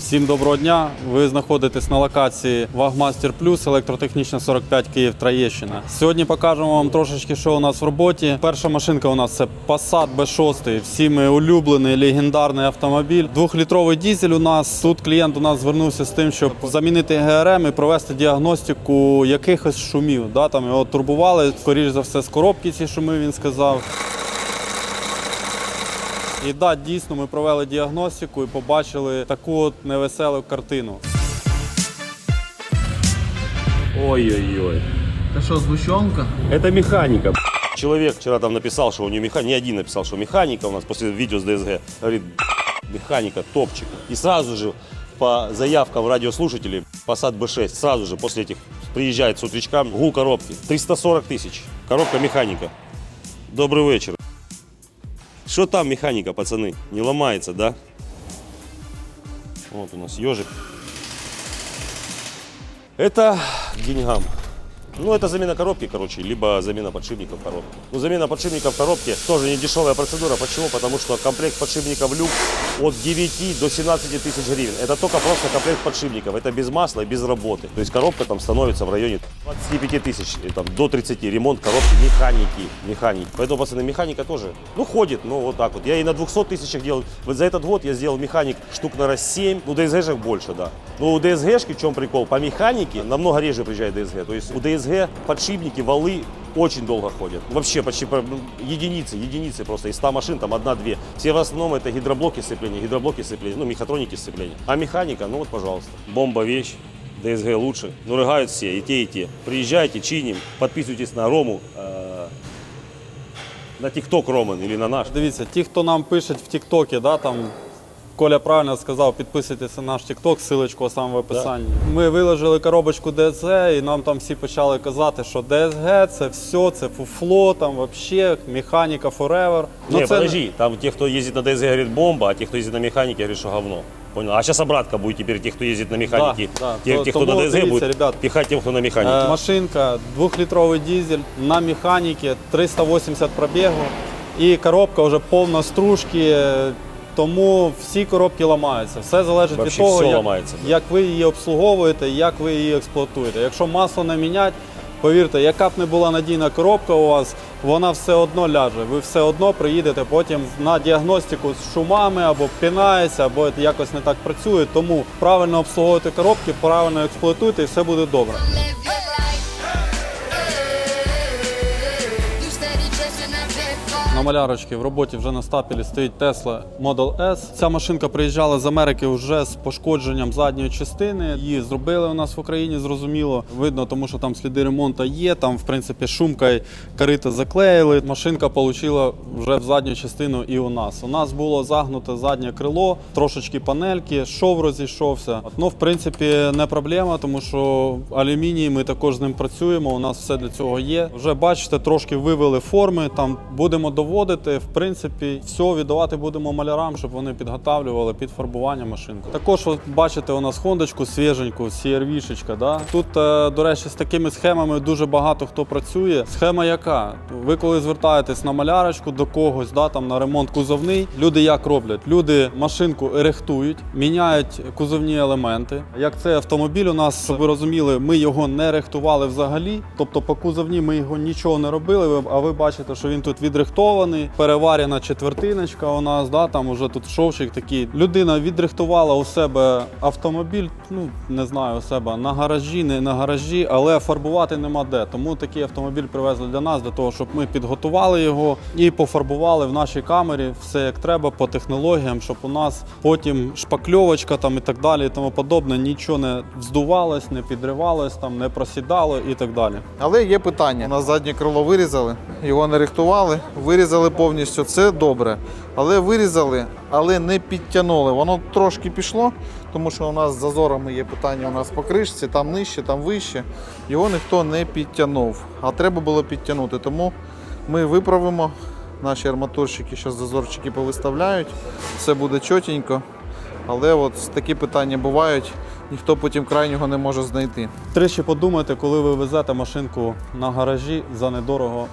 Всім доброго дня. Ви знаходитесь на локації Вагмастер Плюс, електротехнічна 45 Київ Троєщина. Сьогодні покажемо вам трошечки, що у нас в роботі. Перша машинка у нас це Passat B6, всіми улюблений легендарний автомобіль. Двохлітровий дізель у нас. Тут клієнт у нас звернувся з тим, щоб замінити ГРМ і провести діагностику якихось шумів. Да, там його турбували, скоріш за все, з коробки ці шуми він сказав. І да, дійсно, ми провели діагностику і побачили таку от невеселу картину. Ой-ой-ой. Це що, згущенка? Это механика. Человек вчера там написал, что у него механика, не один написал, что механика у нас после видео с ДСГ. Говорит, механика, топчик. И сразу же по заявкам радиослушателей Passat B6, сразу же после этих приезжает с утречка гул коробки. 340 тысяч. Коробка механика. Добрый вечер. Что там механика, пацаны? Не ломается, да? Вот у нас ежик. Это к деньгам. Ну, это замена коробки, короче, либо замена подшипников коробки. Ну, замена подшипников коробки тоже не дешевая процедура. Почему? Потому что комплект подшипников люк от 9 до 17 тысяч гривен. Это только просто комплект подшипников. Это без масла и без работы. То есть коробка там становится в районе 25 тысяч, и там, до 30. Ремонт коробки механики. Механики. Поэтому, пацаны, механика тоже, ну, ходит, ну, вот так вот. Я и на 200 тысячах делал. Вот за этот год я сделал механик штук на раз 7. Ну, ДСГшек больше, да. Ну, у ДСГшки в чем прикол? По механике намного реже приезжает ДСГ. То есть у ДСГ подшипники, валы очень долго ходят. Вообще почти по- ну, единицы, единицы просто. Из 100 машин там одна-две. Все в основном это гидроблоки сцепления, гидроблоки сцепления, ну, мехатроники сцепления. А механика, ну вот, пожалуйста. Бомба вещь. ДСГ лучше. Ну, рыгают все, и те, и те. Приезжайте, чиним, подписывайтесь на Рому, э, на ТикТок Роман или на наш. Дивіться, ті, хто нам пишуть в Тіктокі, да, там Коля правильно сказав, підписуйтесь на наш Тікток, силочку саме в описанні. Ми виложили коробочку DSG, і нам там всі почали казати, що DSG це все, це фуфло, там вообще механіка forever. не, це подожди, там те, кто ездит на ДСГ, говорит бомба, а те, кто ездит на механике, говорит, что говно. Понял? А сейчас обратка будет теперь тех, кто ездит на механике. Да, да. Те, То- те, кто на ДСГ, будет ребят. пихать тем, кто на механике. Е, Машинка, двохлітровий дизель на механіки, 380 пробігу. І коробка вже повна стружки. Тому всі коробки ламаються. Все залежить Вообще від того, все як, ламається, да. як ви її обслуговуєте, як ви її експлуатуєте. Якщо масло не міняти, повірте, яка б не була надійна коробка у вас, вона все одно ляже. Ви все одно приїдете потім на діагностику з шумами або пінається, або якось не так працює. Тому правильно обслуговуйте коробки, правильно експлуатуйте і все буде добре. На малярочці в роботі вже на стапелі стоїть Tesla Model S. Ця машинка приїжджала з Америки вже з пошкодженням задньої частини. Її зробили у нас в Україні, зрозуміло. Видно, тому що там сліди ремонту є. Там, в принципі, шумка і карита заклеїли. Машинка отримала вже в задню частину і у нас. У нас було загнуте заднє крило, трошечки панельки, шов розійшовся. Ну, в принципі, не проблема, тому що алюміній ми також з ним працюємо. У нас все для цього є. Вже бачите, трошки вивели форми. Там будемо доводити. В принципі, все віддавати будемо малярам, щоб вони підготавлювали під фарбування машинку. Також от бачите, у нас хондочку свіженьку, CRV-шечка. Да? Тут, е, до речі, з такими схемами дуже багато хто працює. Схема яка? Ви коли звертаєтесь на малярочку до когось, да, там на ремонт кузовний, люди як роблять? Люди машинку ерехтують, міняють кузовні елементи. Як цей автомобіль у нас, щоб ви розуміли, ми його не рехтували взагалі. Тобто по кузовні ми його нічого не робили. А ви бачите, що він тут відрихтований, переварена четвертиночка у нас, да, там уже тут шовчик такий. Людина відрихтувала у себе автомобіль, ну не знаю, у себе на гаражі, не на гаражі, але фарбувати нема де. Тому такий автомобіль привезли для нас, для того, щоб ми підготували його і пофарбували в нашій камері все як треба по технологіям, щоб у нас потім шпакльовочка там і так далі, і тому подобне, нічого не вздувалось, не підривалось, там не просідало і так далі. Але є питання. Нас заднє крило вирізали, його не рихтували, вирізали повністю. Це добре. Але вирізали, але не підтягнули. Воно трошки пішло, тому що у нас з зазорами є питання у нас по кришці, там нижче, там вище. Його ніхто не підтягнув. А треба було підтягнути. Тому ми виправимо. Наші арматурщики зараз зазорчики повиставляють. Все буде чотенько. Але от такі питання бувають, ніхто потім крайнього не може знайти. Тричі подумайте, коли ви везете машинку на гаражі за недорого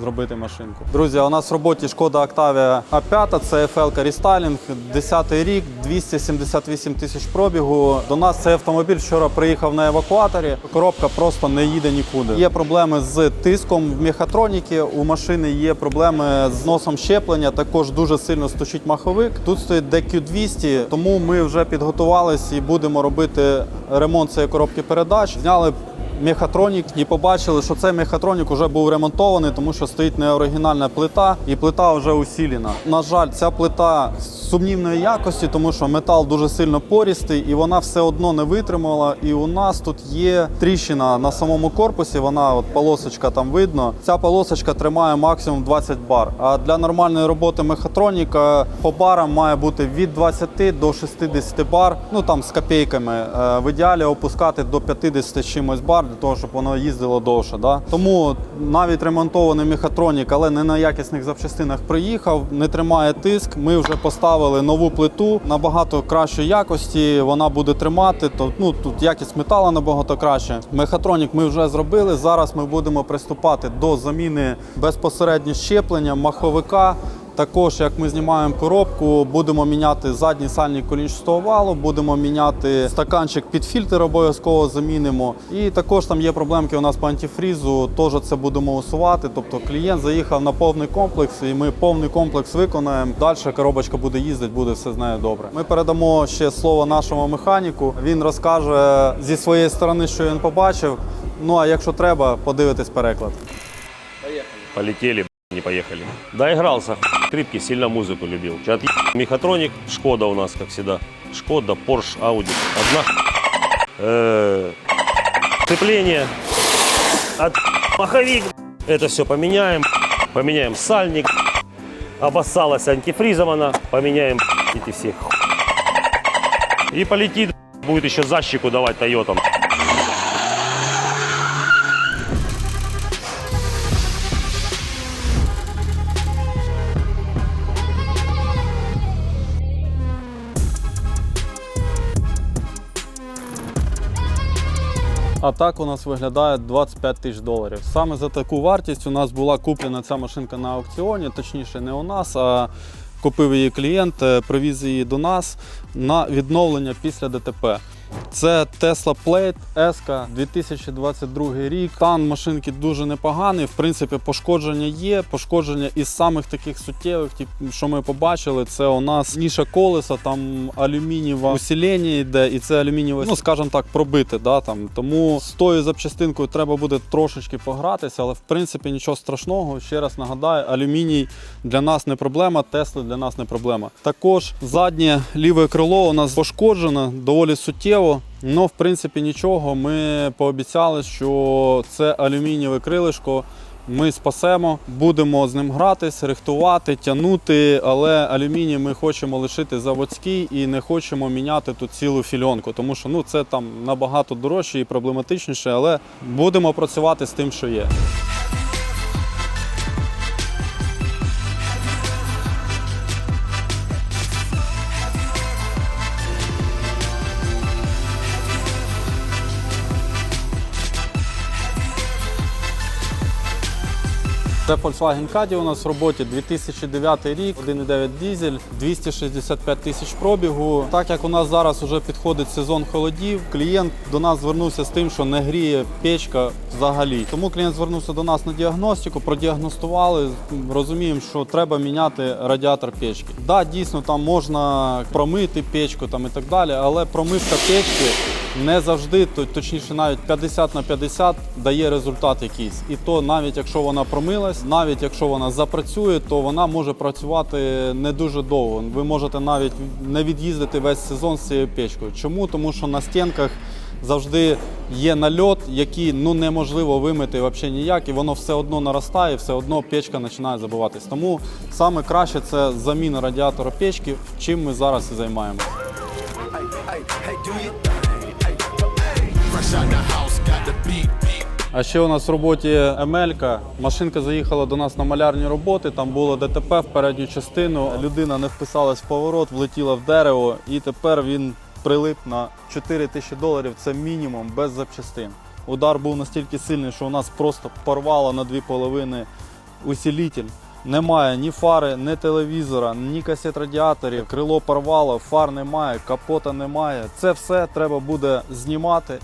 зробити машинку. Друзі, у нас в роботі шкода Octavia А5, це FL рестайлінг, 10 рік, 278 тисяч пробігу. До нас цей автомобіль вчора приїхав на евакуаторі. Коробка просто не їде нікуди. Є проблеми з тиском в мехатроніки. У машини є проблеми з носом щеплення. Також дуже сильно стучить маховик. Тут стоїть DQ200, тому ми вже підготувались і будемо робити ремонт цієї коробки передач. Зняли мехатронік і побачили, що цей мехатронік вже був ремонтований, тому що стоїть неоригінальна плита, і плита вже усілена. На жаль, ця плита сумнівної якості, тому що метал дуже сильно порістий, і вона все одно не витримала. І у нас тут є тріщина на самому корпусі. Вона от полосочка там видно. Ця полосочка тримає максимум 20 бар. А для нормальної роботи мехатроніка по барам має бути від 20 до 60 бар. Ну там з копійками. Е, В ідеалі опускати до 50 з чимось бар для того, щоб воно їздило довше. Да? Тому навіть ремонтований мехатронік, але не на якісних запчастинах приїхав, не тримає тиск. Ми вже поставили нову плиту набагато кращої якості. Вона буде тримати. То ну тут якість металу набагато краще. Мехатронік ми вже зробили. Зараз ми будемо приступати до заміни безпосередньо щеплення маховика. Також, як ми знімаємо коробку, будемо міняти задній сальник колінчастого валу, будемо міняти стаканчик під фільтр, обов'язково замінимо. І також там є проблемки у нас по антифрізу, теж це будемо усувати. Тобто клієнт заїхав на повний комплекс, і ми повний комплекс виконаємо. Далі коробочка буде їздити, буде все з нею добре. Ми передамо ще слово нашому механіку. Він розкаже зі своєї сторони, що він побачив. Ну а якщо треба, подивитись переклад. Полетели, б***ь, не поехали. Доигрался, в скрипке, сильно музыку любил. Отъеб- Мехатроник, Шкода у нас, как всегда. Шкода, Порш, Ауди. Одна э, сцепление. От маховик. Это все поменяем. Поменяем сальник. Обоссалась антифризована. Поменяем эти все. И полетит. Будет еще защику давать Тойотам. А так у нас виглядає 25 тисяч доларів. Саме за таку вартість у нас була куплена ця машинка на аукціоні, точніше, не у нас, а купив її клієнт, е, привіз її до нас на відновлення після ДТП. Це Tesla Plate S 2022 рік. Стан машинки дуже непоганий. В принципі, пошкодження є. Пошкодження із самих таких суттєвих, що ми побачили, це у нас ніша колеса, там алюмінієве усилення йде, і це алюмінієве, ну скажімо так, пробите. Да, там. Тому з тою запчастинкою треба буде трошечки погратися, але в принципі нічого страшного. Ще раз нагадаю, алюміній для нас не проблема, Тесли для нас не проблема. Також заднє ліве крило у нас пошкоджено доволі суттєво. Ну, в принципі, нічого. Ми пообіцяли, що це алюмінієве крилишко. Ми спасемо, будемо з ним гратись, рихтувати, тягнути, але алюміній ми хочемо лишити заводський і не хочемо міняти тут цілу фільонку, тому що ну, це там набагато дорожче і проблематичніше, але будемо працювати з тим, що є. Це Volkswagen Caddy у нас в роботі 2009 рік, 1,9 дізель, 265 тисяч пробігу. Так як у нас зараз вже підходить сезон холодів, клієнт до нас звернувся з тим, що не гріє печка взагалі. Тому клієнт звернувся до нас на діагностику, продіагностували. Розуміємо, що треба міняти радіатор печки. Да, дійсно там можна промити печку там і так далі, але промивка печки не завжди, то- точніше, навіть 50 на 50 дає результат якийсь. І то навіть якщо вона промилась, навіть якщо вона запрацює, то вона може працювати не дуже довго. Ви можете навіть не від'їздити весь сезон з цією печкою. Чому? Тому що на стінках завжди є нальот, який ну неможливо вимити взагалі ніяк, і воно все одно наростає, все одно печка починає забиватись. Тому саме краще це заміна радіатора печки, чим ми зараз і займаємося. А ще у нас в роботі Емелька. Машинка заїхала до нас на малярні роботи. Там було ДТП в передню частину. Людина не вписалась в поворот, влетіла в дерево, і тепер він прилип на 4 тисячі доларів. Це мінімум без запчастин. Удар був настільки сильний, що у нас просто порвало на дві половини усилитель. Немає ні фари, ні телевізора, ні касет радіаторів, крило порвало, фар немає, капота немає. Це все треба буде знімати,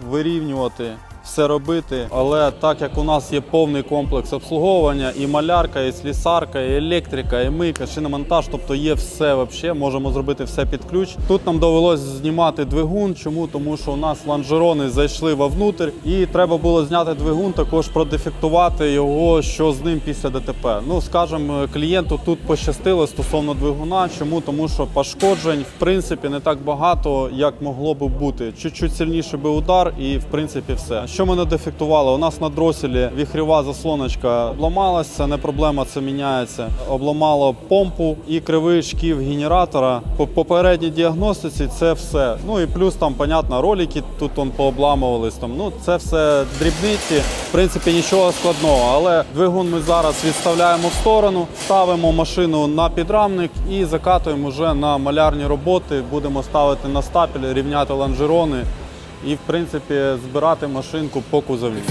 вирівнювати, все робити. Але так як у нас є повний комплекс обслуговування, і малярка, і слісарка, і електрика, і мийка, шиномонтаж, тобто є все вообще, можемо зробити все під ключ. Тут нам довелось знімати двигун. Чому? Тому що у нас лонжерони зайшли вовнутрь, і треба було зняти двигун, також продефектувати його, що з ним після ДТП. Ну скажімо, клієнту тут пощастило стосовно двигуна. Чому? Тому що пошкоджень в принципі не так багато, як могло би бути. Чуть-чуть сильніший би удар, і в принципі все. Що ми не дефектували? У нас на дроселі віхрєва заслоночка обламалась, це не проблема, це міняється. Обламало помпу і кривий шків генератора. По попередній діагностиці це все. Ну і плюс там, понятно, ролики тут он пообламувались. Там ну це все дрібниці. В принципі, нічого складного. Але двигун ми зараз відставляємо в сторону, ставимо машину на підрамник і закатуємо вже на малярні роботи. Будемо ставити на стапель, рівняти лонжерони і в принципі збирати машинку по кузові.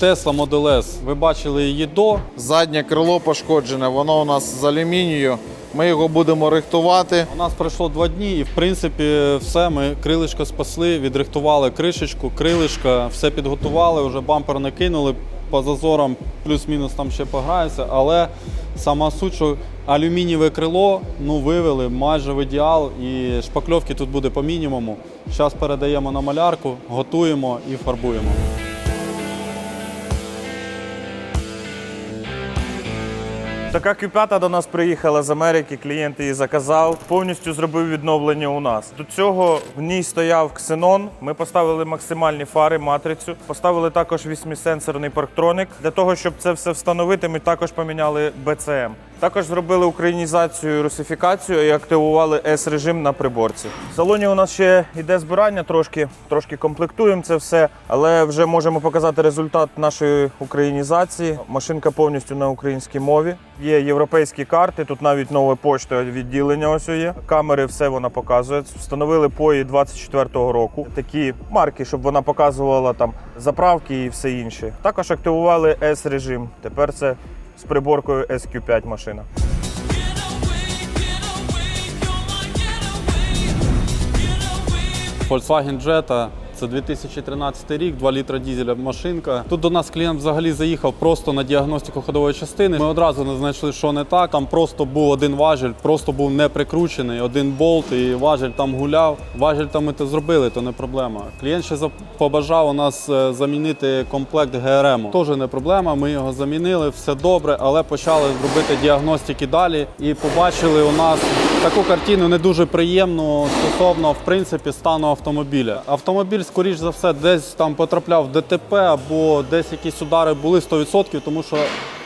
Tesla Model S. Ви бачили її до. Заднє крило пошкоджене, воно у нас з алюмінію. Ми його будемо рихтувати. У нас пройшло два дні, і в принципі все. Ми крилишко спасли, відрихтували кришечку, крилишка, все підготували, вже бампер накинули по зазорам, плюс-мінус там ще пограється. Але сама суть, що алюмінієве крило ну, вивели майже в ідеал, і шпакльовки тут буде по мінімуму. Зараз передаємо на малярку, готуємо і фарбуємо. Така Q5 до нас приїхала з Америки, клієнт її заказав, повністю зробив відновлення у нас. До цього в ній стояв ксенон. Ми поставили максимальні фари, матрицю, поставили також вісьмисенсорний парктроник. Для того, щоб це все встановити, ми також поміняли BCM. Також зробили українізацію, русифікацію і активували S-режим на приборці. В салоні у нас ще йде збирання, трошки, трошки комплектуємо це все, але вже можемо показати результат нашої українізації. Машинка повністю на українській мові. Є європейські карти, тут навіть нове почтове відділення ось є. Камери все вона показує. Встановили пої 24-го року. Такі марки, щоб вона показувала там заправки і все інше. Також активували S-режим. Тепер це з приборкою SQ5 машина. Volkswagen Jetta. Це 2013 рік, 2 літра дізеля машинка. Тут до нас клієнт взагалі заїхав просто на діагностику ходової частини. Ми одразу не знайшли, що не так. Там просто був один важіль, просто був не прикручений, один болт, і важіль там гуляв. Важіль там ми то зробили, то не проблема. Клієнт ще побажав у нас е, замінити комплект ГРМ. Теж не проблема. Ми його замінили, все добре, але почали робити діагностики далі і побачили у нас таку картину не дуже приємну стосовно в принципі стану автомобіля. Автомобіль, скоріш за все, десь там потрапляв в ДТП або десь якісь удари були 100%, тому що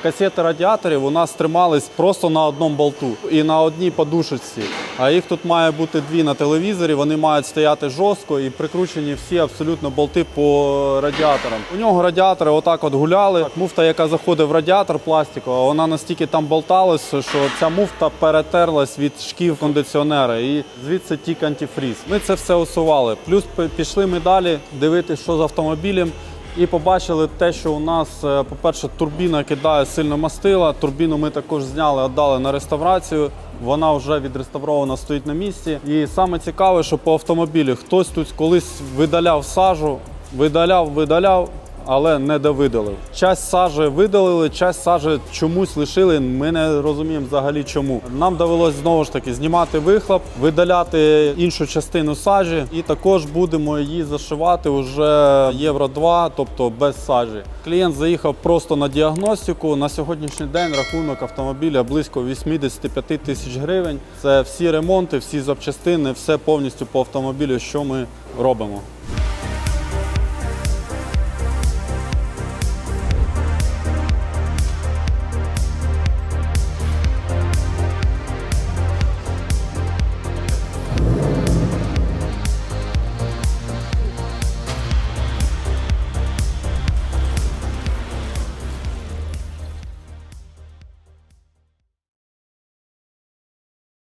касети радіаторів у нас тримались просто на одному болту і на одній подушечці. А їх тут має бути дві на телевізорі. Вони мають стояти жорстко і прикручені всі абсолютно болти по радіаторам. У нього радіатори отак от гуляли. Муфта, яка заходить в радіатор пластикова, вона настільки там болталася, що ця муфта перетерлась від шків кондиціонера і звідси тік антифріз. Ми це все усували. Плюс пішли ми далі дивитися, що з автомобілем. І побачили те, що у нас, е, по-перше, турбіна кидає сильно мастила. Турбіну ми також зняли, віддали на реставрацію. Вона вже відреставрована, стоїть на місці. І саме цікаве, що по автомобілі хтось тут колись видаляв сажу, видаляв, видаляв. Але не довидалив. Часть сажі видалили, часть сажі чомусь лишили. Ми не розуміємо взагалі чому. Нам довелось знову ж таки знімати вихлоп, видаляти іншу частину сажі, і також будемо її зашивати уже євро 2, тобто без сажі. Клієнт заїхав просто на діагностику. На сьогоднішній день рахунок автомобіля близько 85 тисяч гривень. Це всі ремонти, всі запчастини, все повністю по автомобілю, що ми робимо.